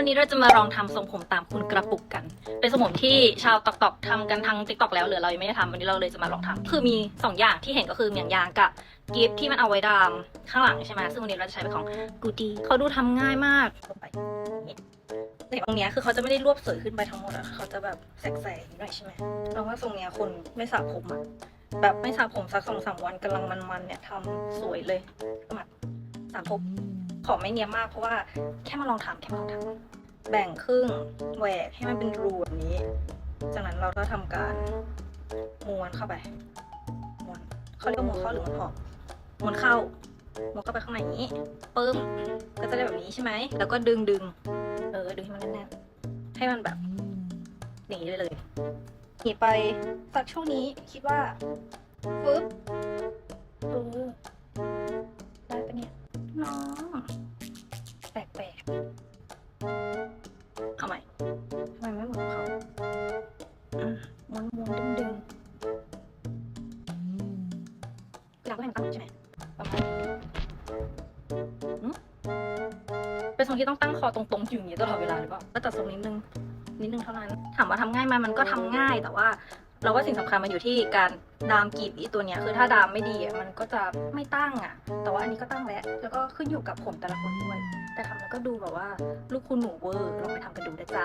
วันนี้เราจะมาลองทำทรงผมตามคุณกระปุกกัน เป็นทรงผมที่ชาวตอกตอกทำกันทางติ๊กตอกแล้วเหลือเรายังไม่ได้ทำวันนี้เราเลยจะมาลองทำคือมีสองอย่างที่เห็นก็คืออย่างยางกับกิฟที่มันเอาไว้ดามข้างหลังใช่ไหมซึ่งวันนี้เราจะใช้เป็นของกูดีเขาดูทำง่ายมากลงไปแต่ตรงเนี้ยคือเขาจะไม่ได้รวบสวยขึ้นไปทั้งหมดอะเขาจะแบบแสกๆนิดหน่อยใช่ไหมเราว่าทรงเนี้ยคนไม่สระผมอะแบบไม่สระผมสักสองสามวันกำลังมันๆเนี่ยทำสวยเลยก็มาสระผม ขอไม่เนียมมากเพราะว่าแค่มาลองทำแค่มาลองทำแบ่งครึ่งแหวกให้มันเป็นรูแบบนี้ จากนั้นเราก็ทำการม้วนเข้าไปม้วนเขาเรียกว่าม้วนเข้าหรือม้วนออกม้วนเข้าม้วนเข้าไปข้างในอย่างนี้ปึ้มก็จะได้แบบนี้ใช่ไหมแล้วก็ดึงดึงเออดึงให้มันแน่นๆให้มันแบบหนีได้เลยหนีไปสักช่วงนี้คิดว่าปึ๊บ ม้วนดึงดึงเราก็เห็นตั้งใช่ไหมประมาณนี้เป็นทรงที่ต้องตั้งคอตรงๆอยู่อย่างนี้ตลอดเวลาหรือเปล่าก็ตัดทรงนิดนึงนิดนึงเท่านั้น ถามว่าทำง่ายไหมมันก็ทำง่าย แต่ว่า เราว่าสิ่งสำคัญมันอยู่ที่การดามกรีบอีตัวเนี้ยคือถ้าดามไม่ดีมันก็จะไม่ตั้งอะ แต่ว่าอันนี้ก็ตั้งแล้วแล้วก็ขึ้นอยู่กับผมแต่ละคนด้วย แต่ทำแล้วก็ดูแบบว่า ลูกคุณหนูเวอร์ลองไปทำกันดูนะจ๊ะ